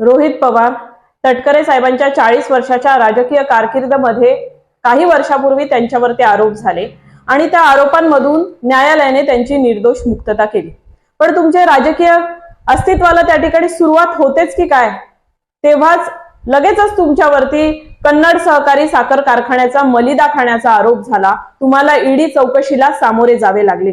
रोहित पवार तटकरे साहेबांच्या चाळीस वर्षाच्या राजकीय कारकिर्दीमध्ये काही वर्षापूर्वी त्यांच्यावरती आरोप झाले आणि त्या आरोपांमधून न्यायालयाने त्यांची निर्दोष मुक्तता केली. पण तुमचे राजकीय अस्तित्वाला त्या ठिकाणी सुरुवात होतेच की काय? तेव्हाच लगेचच तुमच्यावरती कन्नड सहकारी साखर कारखान्याचा मलिदा खाण्याचा आरोप झाला. तुम्हाला ईडी चौकशीला सामोरे जावे लागले.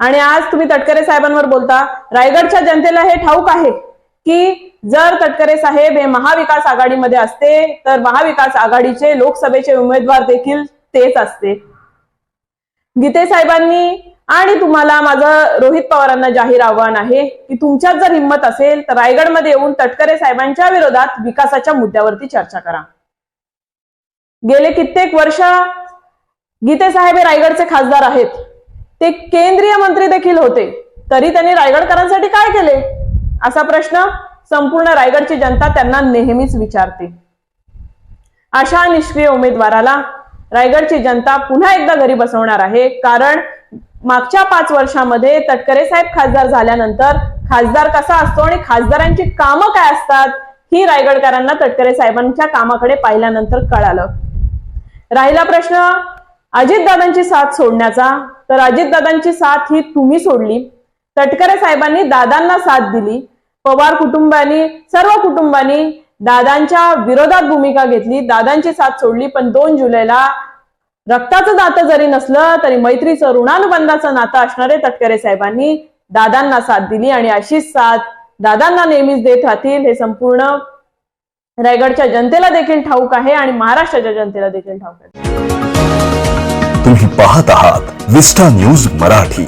आणि आज तुम्ही तटकरे साहेबांवर बोलता रायगडच्या जनतेला हे ठाऊक आहे की जर तटकरे साहेब हे महाविकास आघाडीमध्ये असते तर महाविकास आघाडीचे लोकसभेचे उमेदवार देखील तेच असते. गीते साहेबांनी आणि तुम्हाला माझं रोहित पवारांना जाहीर आव्हान आहे की तुमच्यात जर हिंमत असेल तर रायगडमध्ये येऊन तटकरे साहेबांच्या विरोधात विकासाच्या मुद्द्यावरती चर्चा करा. गेले कित्येक वर्ष गीते साहेब हे रायगडचे खासदार आहेत. ते केंद्रीय मंत्री देखील होते. तरी त्यांनी रायगडकरांसाठी काय केले? असा प्रश्न संपूर्ण रायगडची जनता त्यांना नेहमीच विचारते. अशा निष्क्रिय उमेदवाराला रायगडची जनता पुन्हा एकदा घरी बसवणार आहे. कारण मागच्या पाच वर्षामध्ये तटकरे साहेब खासदार झाल्यानंतर खासदार कसा असतो आणि खासदारांची कामं काय असतात ही रायगडकरांना तटकरे साहेबांच्या कामाकडे पाहिल्यानंतर कळालं. राहिला प्रश्न अजितदादांची साथ सोडण्याचा? तर अजितदादांची साथ ही तुम्ही सोडली. तटकरे साहेबांनी दादांना साथ दिली. पवार कुटुंबानी सर्व कुटुंबांनी दादांच्या विरोधात भूमिका घेतली. दादांची साथ सोडली पण दोन जुलैला रक्ताचं नातं जरी नसलं तरी मैत्रीचं ऋणानुबंधाचं नातं असणारे तटकरे साहेबांनी दादांना साथ दिली आणि अशीच साथ दादांना नेहमीच देत राहतील. हे संपूर्ण रायगडच्या जनतेला देखील ठाऊक आहे आणि महाराष्ट्राच्या जनतेला देखील ठाऊक आहे. तुम्ही पाहत आहात विस्टा न्यूज मराठी.